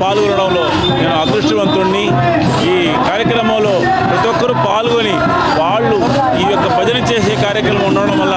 పాల్గొనడంలో నేను అదృష్టవంతుణ్ణి. ఈ కార్యక్రమంలో ప్రతి ఒక్కరూ పాల్గొని వాళ్ళు ఈ యొక్క భజన చేసే కార్యక్రమం ఉండడం వల్ల